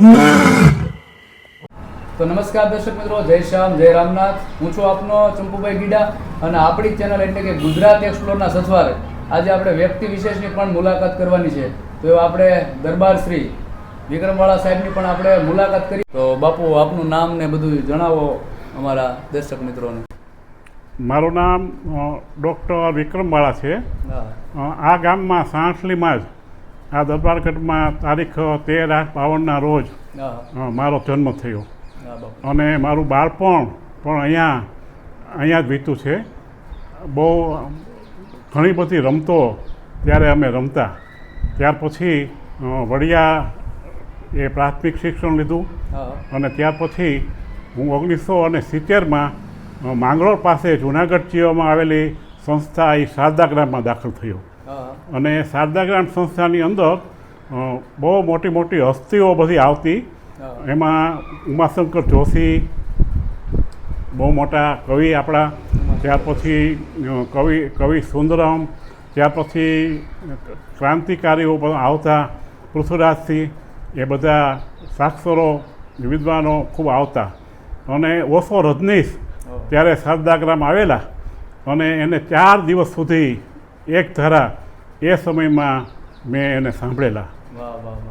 તો નમસ્કાર દર્શક મિત્રો જય શ્યામ જય રામનાથ. હું છું આપનો ચંપુભાઈ ગીડા અને આપણી ચેનલ એટલે કે ગુજરાત એક્સપ્લોરના સથવારે આજે આપણે વ્યક્તિ વિશેષની પણ મુલાકાત કરવાની છે. તો એવા આપણે દરબાર શ્રી વિક્રમવાળા સાહેબની પણ આપણે મુલાકાત કરી. તો બાપુ આપનું નામ ને બધું જણાવો અમારા દર્શક મિત્રોને. મારું નામ ડૉક્ટર વિક્રમવાળા છે. આ ગામમાં સાંસલીમાં જ આ દરબારગઢમાં તારીખ તેર આઠ બાવનના રોજ મારો જન્મ થયો. અને મારું બાળપણ પણ અહીંયા અહીંયા જ વીતું છે. બહુ ઘણી બધી રમતો ત્યારે અમે રમતા. ત્યાર પછી વડિયા એ પ્રાથમિક શિક્ષણ લીધું. અને ત્યાર પછી હું ઓગણીસો અને સિત્તેરમાં માંગરોળ પાસે જુનાગઢ જીવવામાં આવેલી સંસ્થા એ શારદા ગ્રામમાં દાખલ થયો. હા શારદા ગ્રામ સંસ્થાની અંદર બહુ મોટી મોટી હસ્તીઓ બધી આવતી. એમાં ઉમાશંકર જોશી બહુ મોટા કવિ આપણા ત્યાર પછી કવિ કવિ સુંદરમ ત્યાર પછી ક્રાંતિકારીઓ પણ આવતા પૃથ્વીરાજસિંહ એ બધા સાક્ષરો વિદ્વાનો ખૂબ આવતા. અને ઓસો રજનીશ ત્યારે ત્યારે શારદાગ્રામ આવેલા. અને એને ચાર દિવસ સુધી એક ધારા એ સમયમાં મેં એને સાંભળેલા.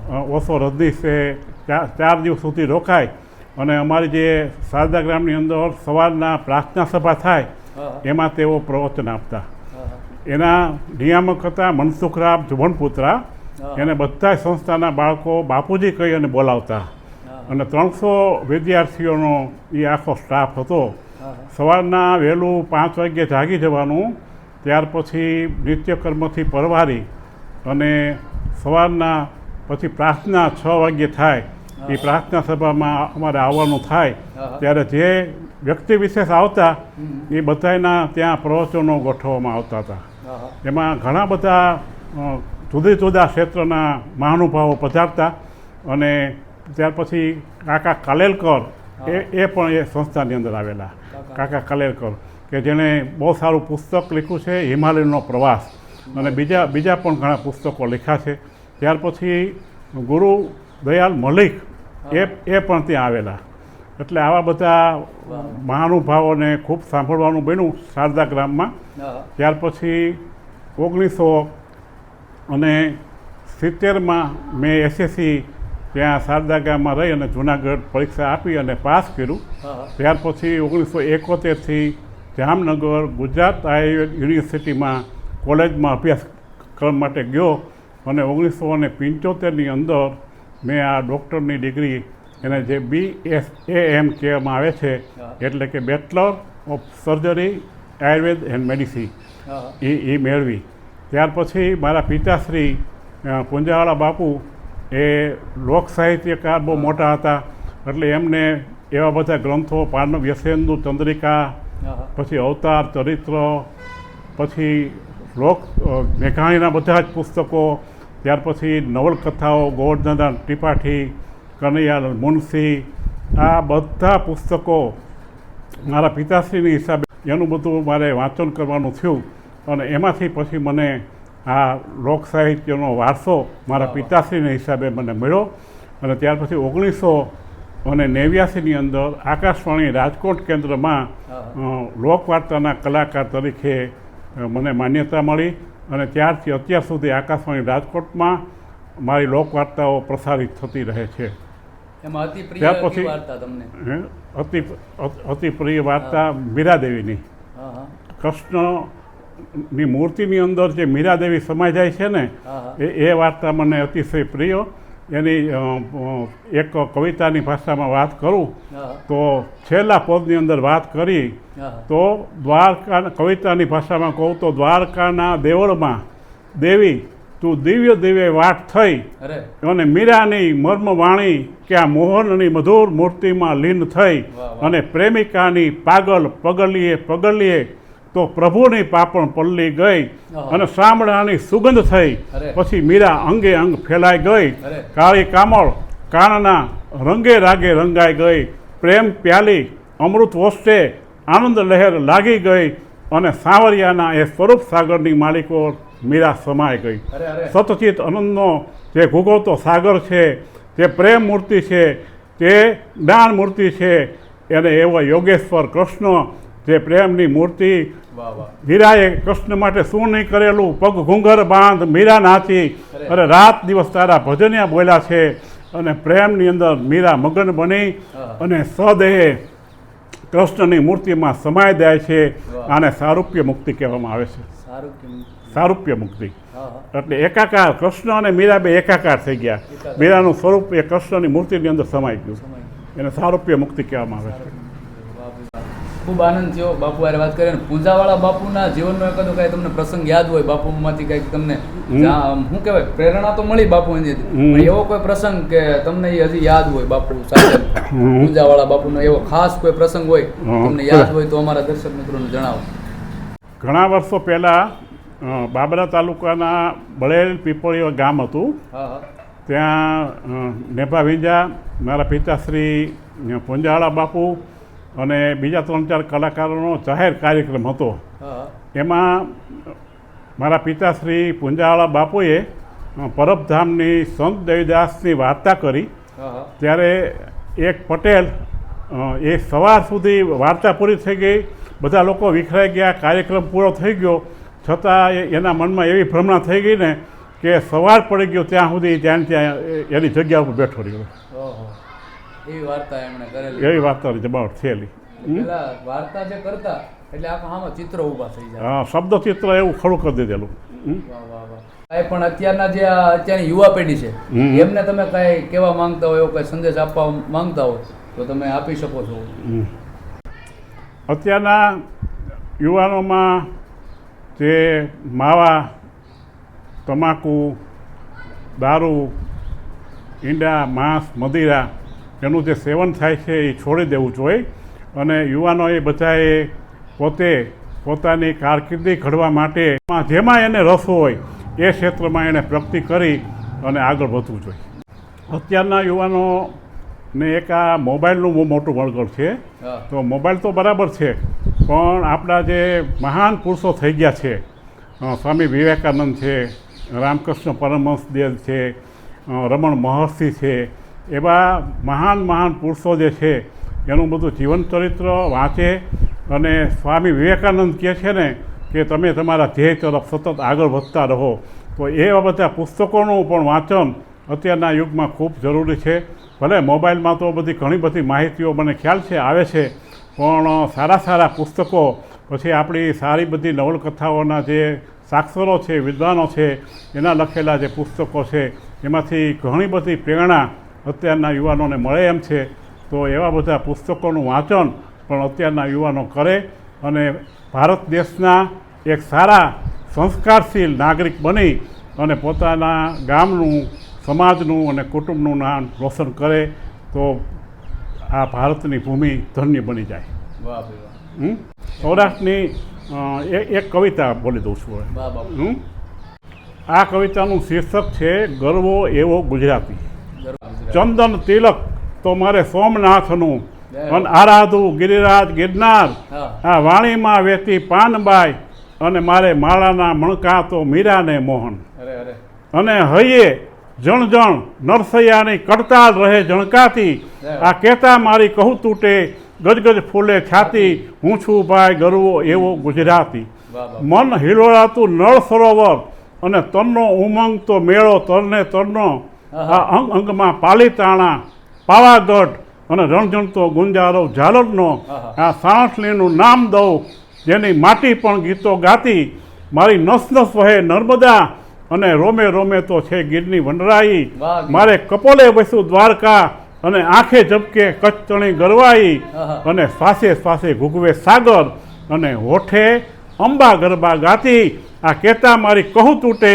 ઓછો ઓસો રજનીશે ચાર ચાર દિવસ સુધી રોકાય અને અમારી જે શારદા ગ્રામની અંદર સવારના પ્રાર્થના સભા થાય એમાં તેઓ પ્રવચન આપતા. એના નિયામક હતા મનસુખરામ જુવનપુત્રા. એને બધા સંસ્થાના બાળકો બાપુજી કહી અને બોલાવતા. અને ત્રણસો વિદ્યાર્થીઓનો એ આખો સ્ટાફ હતો. સવારના વહેલું પાંચ વાગ્યે જાગી જવાનું ત્યાર પછી નિત્યકર્મથી પરવારી અને સવારના પછી પ્રાર્થના છ વાગ્યે થાય એ પ્રાર્થના સભામાં અમારે આવવાનું થાય ત્યારે જે વ્યક્તિ વિશેષ આવતા એ બધાના ત્યાં પ્રવચનો ગોઠવવામાં આવતા હતા. એમાં ઘણા બધા જુદા જુદી ક્ષેત્રના મહાનુભાવો પધારતા અને ત્યાર પછી કાકા કાલેલકર એ એ પણ એ સંસ્થાની અંદર આવેલા. કાકા કાલેલકર. કે જેણે બહુ સારું પુસ્તક લખ્યું છે હિમાલયનો પ્રવાસ. અને બીજા બીજા પણ ઘણા પુસ્તકો લખ્યા છે. ત્યાર પછી ગુરુ દયાલ મલિક એ એ પણ ત્યાં આવેલા. એટલે આવા બધા મહાનુભાવોને ખૂબ સાંભળવાનું બન્યું શારદા ગ્રામમાં. ત્યાર પછી ઓગણીસો અને સિત્તેરમાં મેં એસએસસી ત્યાં શારદા ગામમાં રહી અને જુનાગઢ પરીક્ષા આપી અને પાસ કર્યું. ત્યાર પછી ઓગણીસો એકોતેરથી જામનગર ગુજરાત આયુર્વેદ યુનિવર્સિટીમાં કોલેજમાં અભ્યાસક્રમ માટે ગયો અને ઓગણીસો અને પંચોતેરની અંદર મેં આ ડૉક્ટરની ડિગ્રી એને જે બી એસ એ એમ કહેવામાં આવે છે એટલે કે bachelor of surgery Ayurveda and medicine એ એ મેળવી. ત્યાર પછી મારા પિતાશ્રી પુંજાવાળા બાપુ એ લોક સાહિત્યકાર બહુ મોટા હતા એટલે એમને એવા બધા ગ્રંથો પાર્ણ વ્યસેન્દુ ચંદ્રિકા પછી અવતાર ચરિત્ર પછી લોક મેઘાણીના બધા જ પુસ્તકો ત્યાર પછી નવલકથાઓ ગોવર્ધનદાન ત્રિપાઠી કનૈયાલાલ મુનશી આ બધા પુસ્તકો મારા પિતાશ્રીની હિસાબે એનું બધું મારે વાંચન કરવાનું થયું અને એમાંથી પછી મને આ લોક સાહિત્યનો વારસો મારા. પિતાશ્રીના હિસાબે મને મળ્યો અને ત્યાર પછી ઓગણીસો અને નેવ્યાસીની અંદર આકાશવાણી રાજકોટ કેન્દ્રમાં લોકવાર્તાના કલાકાર તરીકે મને માન્યતા મળી અને ત્યારથી અત્યાર સુધી આકાશવાણી રાજકોટમાં મારી લોકવાર્તાઓ પ્રસારિત થતી રહે છે. ત્યાર પછી-? અતિ અતિ પ્રિય વાર્તા મીરાદેવીની. કૃષ્ણની મૂર્તિની અંદર જે મીરાદેવી સમાઈ જાય છે ને એ વાર્તા મને અતિશય પ્રિય. એની એક કવિતાની ભાષામાં વાત કરું તો છેલ્લા પદની અંદર વાત કરી તો દ્વારકા કવિતાની ભાષામાં કહું તો દ્વારકાના દેવળમાં દેવી તું દિવ્ય દિવ્ય વાટ થઈ. અને મીરાની મર્મવાણી કે આ મોહનની મધુર મૂર્તિમાં લીન થઈ. અને પ્રેમિકાની પાગલ પગલીએ પગલીએ તો પ્રભુની પાપણ પલ્લી ગઈ અને સાંભળાની સુગંધ થઈ. પછી મીરા અંગે અંગ ફેલાઈ ગઈ. કાળી કામળ કાનના રંગે રાગે રંગાઈ ગઈ. પ્રેમ પ્યાલી અમૃત વસ્તે આનંદ લહેર લાગી ગઈ અને સાવરિયાના એ સ્વરૂપ સાગરની માલિકો મીરા સમાઈ ગઈ. સતચિત આનંદનો જે ભૂગવતો સાગર છે જે પ્રેમ મૂર્તિ છે તે જ્ઞાન મૂર્તિ છે એને એવા યોગેશ્વર કૃષ્ણ જે પ્રેમની મૂર્તિ મીરાએ કૃષ્ણ માટે શું નહીં કરેલું? પગ ઘૂંઘર બાંધ મીરા નાચી. અરે. રાત દિવસ તારા ભજનિયા બોલ્યા છે અને પ્રેમની અંદર મીરા મગન બની અને સદેહ કૃષ્ણની મૂર્તિમાં સમાય જાય છે આને સારૂપ્ય મુક્તિ કહેવામાં આવે છે. સારૂપ્ય મુક્તિ. એટલે એકાકાર કૃષ્ણ અને મીરા બે એકાકાર થઈ ગયા. મીરાનું સ્વરૂપ એ કૃષ્ણની મૂર્તિની અંદર સમાઈ ગયું. એને સારૂપ્ય મુક્તિ કહેવામાં આવે છે. ખૂબ આનંદ થયો. બાપુ હારે વાત કરીએ અને પૂંજાવાળા બાપુના જીવનનો એકાદો કાંઈ તમને પ્રસંગ યાદ હોય બાપુમાંથી કંઈક તમને શું કહેવાય પ્રેરણા તો મળી બાપુ એવો કોઈ પ્રસંગ કે તમને એ હજી યાદ હોય બાપુ સાથે? હમ. બાપુનો એવો ખાસ કોઈ પ્રસંગ હોય તમને યાદ હોય તો અમારા દર્શક મિત્રોને જણાવો. ઘણા વર્ષો પહેલાં બાબરા તાલુકાના બળેલ પીપળીઓ ગામ હતું. ત્યાં નેભા વિંજા મારા પિતાશ્રી પુંજાવાળા બાપુ અને બીજા ત્રણ ચાર કલાકારોનો જાહેર કાર્યક્રમ હતો. એમાં મારા પિતાશ્રી પૂંજાવાળા બાપુએ પરબધામની સંત દેવીદાસની વાર્તા કરી. ત્યારે એક પટેલ એ સવાર સુધી વાર્તા પૂરી થઈ ગઈ. બધા લોકો વિખરાઈ ગયા કાર્યક્રમ પૂરો થઈ ગયો. છતાં એના મનમાં એવી ભ્રમણા થઈ ગઈ ને કે સવાર પડી ગયો ત્યાં સુધી ત્યાં ત્યાં એની જગ્યા ઉપર બેઠો રહ્યો. એવી વાર્તા એમણે કરેલી. એવી વાર્તાની જમાવટ થયેલી. પેલા વાર્તા જે કરતા એટલે આખા આમાં ચિત્ર ઊભા થઈ જાય. હા શબ્દ ચિત્ર એવું ખડું કરી દીધેલું. પણ અત્યારના જે અત્યારની યુવા પેઢી છે એમને તમે કાંઈ કહેવા માંગતા હોય એવો કઈ સંદેશ આપવા માંગતા હોય તો તમે આપી શકો છો. અત્યારના યુવાનોમાં જે માવા તમાકુ દારૂ ઈંડા માંસ મદિરા એનું જે સેવન થાય છે એ છોડી દેવું જોઈએ. અને યુવાનોએ બધાએ પોતે પોતાની કારકિર્દી ઘડવા માટે જેમાં એને રસ હોય એ ક્ષેત્રમાં એને પ્રગતિ કરી અને આગળ વધવું જોઈએ. અત્યારના યુવાનોને એક આ મોબાઈલનું બહુ મોટું વળગડ છે. તો મોબાઈલ તો બરાબર છે પણ આપણા જે મહાન પુરુષો થઈ ગયા છે સ્વામી વિવેકાનંદ છે રામકૃષ્ણ પરમહંસ દેવ છે રમણ મહર્ષિ છે એવા મહાન મહાન પુરુષો જે છે, એનું બધું જીવન ચરિત્ર વાંચે અને સ્વામી વિવેકાનંદ કહે છે ને કે તમે તમારા ધ્યેય તરફ સતત આગળ વધતા રહો. તો એવા બધા પુસ્તકોનું પણ વાંચન અત્યારના યુગમાં ખૂબ જરૂરી છે. ભલે મોબાઈલમાં તો બધી ઘણી બધી માહિતીઓ મને ખ્યાલ છે, આવે છે, પણ સારા સારા પુસ્તકો, પછી આપણી સારી બધી નવલકથાઓના જે સાક્ષરો છે, વિદ્વાનો છે, એના લખેલા જે પુસ્તકો છે, એમાંથી ઘણી બધી પ્રેરણા અત્યારના યુવાનોને મળે એમ છે તો એવા બધા પુસ્તકોનું વાંચન પણ અત્યારના યુવાનો કરે અને ભારત દેશના એક સારા સંસ્કારશીલ નાગરિક બની અને પોતાના ગામનું સમાજનું અને કુટુંબનું નામ રોશન કરે તો આ ભારતની ભૂમિ ધન્ય બની જાય. સૌરાષ્ટ્રની એક કવિતા બોલી દઉં છું બાપુ આ કવિતાનું શીર્ષક છે ગરવો એવો ગુજરાત. ચંદન તિલક તો મારે સોમનાથનું. અને આરાધુ ગિરિરાજ ગિરનાર. આ વાણીમાં વેતી પાનબાઈ અને મારે માળાના મણકા તો મીરાને મોહન. અને હૈયે જણ જણ નરસૈયાની કડતાલ રહે જણકાતી આ કહેતા મારી કહું તૂટે ગજગજ ફૂલે છાતી હું છું ભાઈ ગરવો એવો ગુજરાતી. મન હિલોળાતું નળ સરોવર અને તનનો ઉમંગ તો મેળો તરને તરનો. અંગ અંગમાં પાલીતાણા પાવાગઢ અને રણજણતો ગુંજારો ઝાલરનો આ સાણસલીનું નામ દઉં જેની માટી પણ ગીતો ગાતી મારી નસ નસ વહે નર્મદા અને રોમે રોમે તો છે ગીરની વનરાઈ મારે કપોલે બેસું દ્વારકા અને આંખે ઝબકે કચ્છણી ગરવાઈ. અને શ્વાસે શ્વાસે ઘૂઘવે સાગર અને હોઠે અંબા ગરબા ગાતી. આ કહેતા મારી કહું તૂટે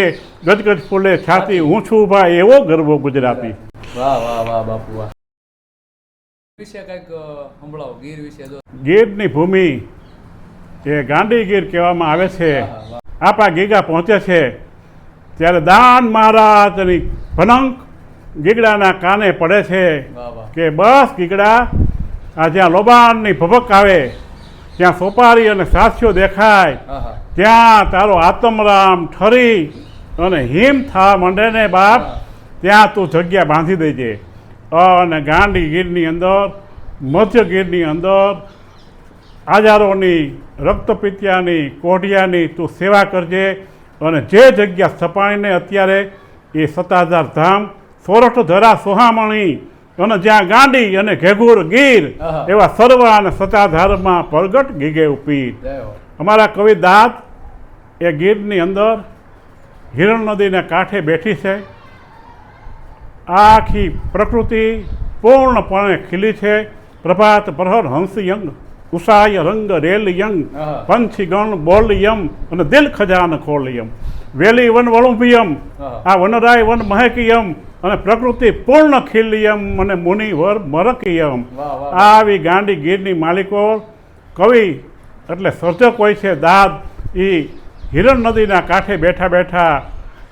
ગજગજ ફૂલે છાતી હું છું ભાઈ એવો ગરબો ગુજરાતી. વાહ વાહ વાહ બાપુ વાહ. વિશે કંઈક સંભળાવો ગીર વિશે ગીરની ભૂમિ જે ગાંડી ગીર કહેવામાં આવે છે. આપા ગીગા પહોંચે છે ત્યારે દાન મહારાજની ભનંક ગીગડાના કાને પડે છે કે બસ ગીગડા આ જ્યાં લોબાનની ભભક આવે ત્યાં સોપારી અને સાથીઓ દેખાય ત્યાં તારો આત્મરામ ઠરી અને હિમ થા મંડે ને બાપ ત્યાં તું જગ્યા બાંધી દેજે. અને ગાંડી ગીરની અંદર મધ્ય ગીરની અંદર આજારોની રક્તપિત્યાની કોઢિયાની તું સેવા કરજે અને જે જગ્યા સ્થપાણીને અત્યારે એ સતાધાર ધામ સોરઠ ધરા સોહામણી અને જ્યાં ગાંડી અને ઘેઘુર ગીર એવા સર્વ અને સતાધારમાં પ્રગટ ગીગે પીર અમારા કવિ દાદ એ ગીરની અંદર હિરણ નદીના કાંઠે બેઠી છે. આ આખી પ્રકૃતિ પૂર્ણપણે ખીલી છે. પ્રભાત પ્રહર હંસયંગ ઉષાય રંગ રેલ યંગ આહા. પંછી બોલ યમ અને દિલ ખજાન ખોલ યમ. વેલી વન વળુંભિયમ આ વનરાય વન મહેકિયમ અને પ્રકૃતિ પૂર્ણ ખીલિયમ અને મુનિવર મરકિયમ. આવી ગાંડી ગીરની માલિકો કવિ એટલે સર્જક હોય છે દાદ એ હિરણ નદીના કાંઠે બેઠા બેઠા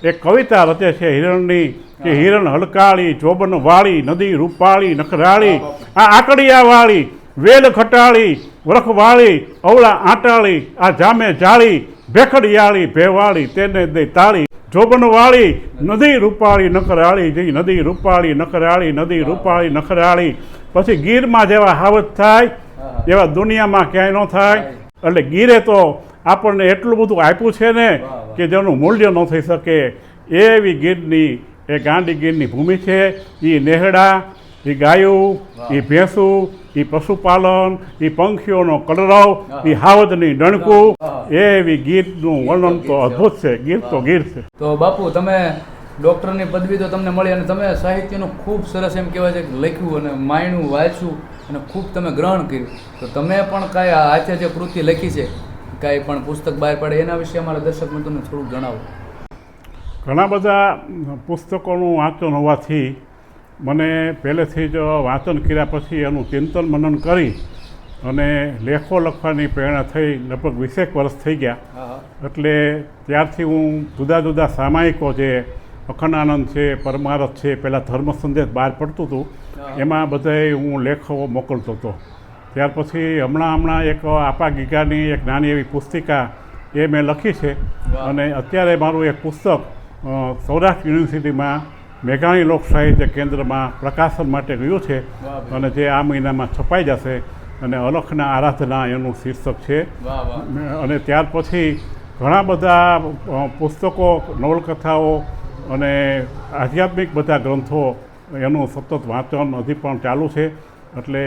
એક કવિતા રચે છે હિરણની કે હિરણ હલકાળી ચોબન વાળી નદી રૂપાળી નખરાળી આ આકડિયા વાળી વેલ ખટાળી વરખ વાળી અવળા આંટાળી આ જામે જાળી ભેખડિયાળી ભેવાળી તેને દે તાળી જોબન વાળી નદી રૂપાળી નખરાળી જઈ નદી રૂપાળી નખરાળી નદી રૂપાળી નખરાળી પછી ગીરમાં જેવા હાવત થાય. એવા દુનિયામાં ક્યાંય ન થાય એટલે ગીરે તો આપણને એટલું બધું આપ્યું છે ને. કે જેનું મૂલ્ય ન થઈ શકે. એવી ગીરની એ ગાંડી ગીરની ભૂમિ છે. એ નેહડા એ ગાયું એ ભેંસું એ પશુપાલન એ પંખીઓનો કલરવ એ હાવદની ડણકું. એવી ગીતનું વર્ણન તો અદ્ભુત છે. ગીત તો ગીર છે. તો બાપુ તમે ડૉક્ટરની પદવી તો તમને મળી અને તમે સાહિત્યનું ખૂબ સરસ એમ કહેવાય છે લખ્યું અને માયણું વાંચ્યું અને ખૂબ તમે ગ્રહણ કર્યું. તો તમે પણ કાંઈ આ હાથે જે કૃતિ લખી છે? કાંઈ પણ પુસ્તક બહાર પડે એના વિશે અમારા દર્શક મિત્રોને થોડું જણાવો. ઘણા બધા પુસ્તકોનું વાંચન હોવાથી મને પહેલેથી જ વાંચન કર્યા પછી એનું ચિંતન મનન કરી અને લેખો લખવાની પ્રેરણા થઈ લગભગ વીસેક વર્ષ થઈ ગયા. એટલે ત્યારથી હું જુદા જુદા સામાયિકો જે અખંડાનંદ છે પરમારથ છે પહેલાં ધર્મ સંદેશ બહાર પડતું હતું એમાં બધાય હું લેખો મોકલતો હતો. ત્યાર પછી હમણાં હમણાં એક આપા ગીગાની એક નાની એવી પુસ્તિકા એ મેં લખી છે. અને અત્યારે મારું એક પુસ્તક સૌરાષ્ટ્ર યુનિવર્સિટીમાં મેઘાણી લોક સાહિત્ય કેન્દ્રમાં પ્રકાશન માટે ગયું છે અને જે આ મહિનામાં છપાઈ જશે અને અલખના આરાધના એનું શીર્ષક છે. અને ત્યાર પછી ઘણા બધા પુસ્તકો નવલકથાઓ અને આધ્યાત્મિક બધા ગ્રંથો એનું સતત વાંચન હજી પણ ચાલુ છે. એટલે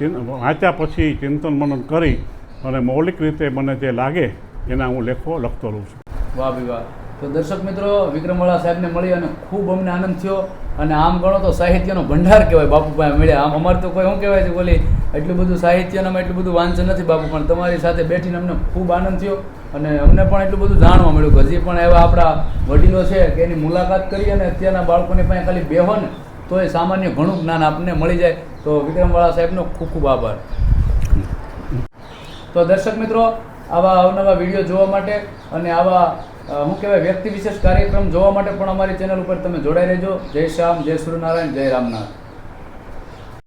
વાંચ્યા પછી ચિંતન મનન કરી અને મૌલિક રીતે મને જે લાગે એના હું લેખો લખતો રહું છું. વાહ ભાઈ વાહ. તો દર્શક મિત્રો, વિક્રમવાળા સાહેબને મળી અને ખૂબ અમને આનંદ થયો અને આમ ગણો તો સાહિત્યનો ભંડાર કહેવાય બાપુભાઈ મળ્યા આમ અમારે તો કોઈ શું કહેવાય છે, બોલી, એટલું બધું સાહિત્યનામાં એટલું બધું વાંચન નથી બાપુ, પણ તમારી સાથે બેઠીને અમને ખૂબ આનંદ થયો અને અમને પણ એટલું બધું જાણવા મળ્યું હજી પણ એવા આપણા વડીલો છે કે એની મુલાકાત કરી અને અત્યારના બાળકોની પાસે ખાલી બેહો ને તો એ સામાન્ય ઘણું જ્ઞાન આપણને મળી જાય. તો વિક્રમવાળા સાહેબનો ખૂબ ખૂબ આભાર. તો દર્શક મિત્રો, આવા અવનવા વીડિયો જોવા માટે અને આવા હું કહેવાય વ્યક્તિ વિશેષ કાર્યક્રમ જોવા માટે પણ અમારી ચેનલ ઉપર તમે જોડાઈ રહેજો. જય શ્યામ, જય સૂર્યનારાયણ, જય રામનાથ.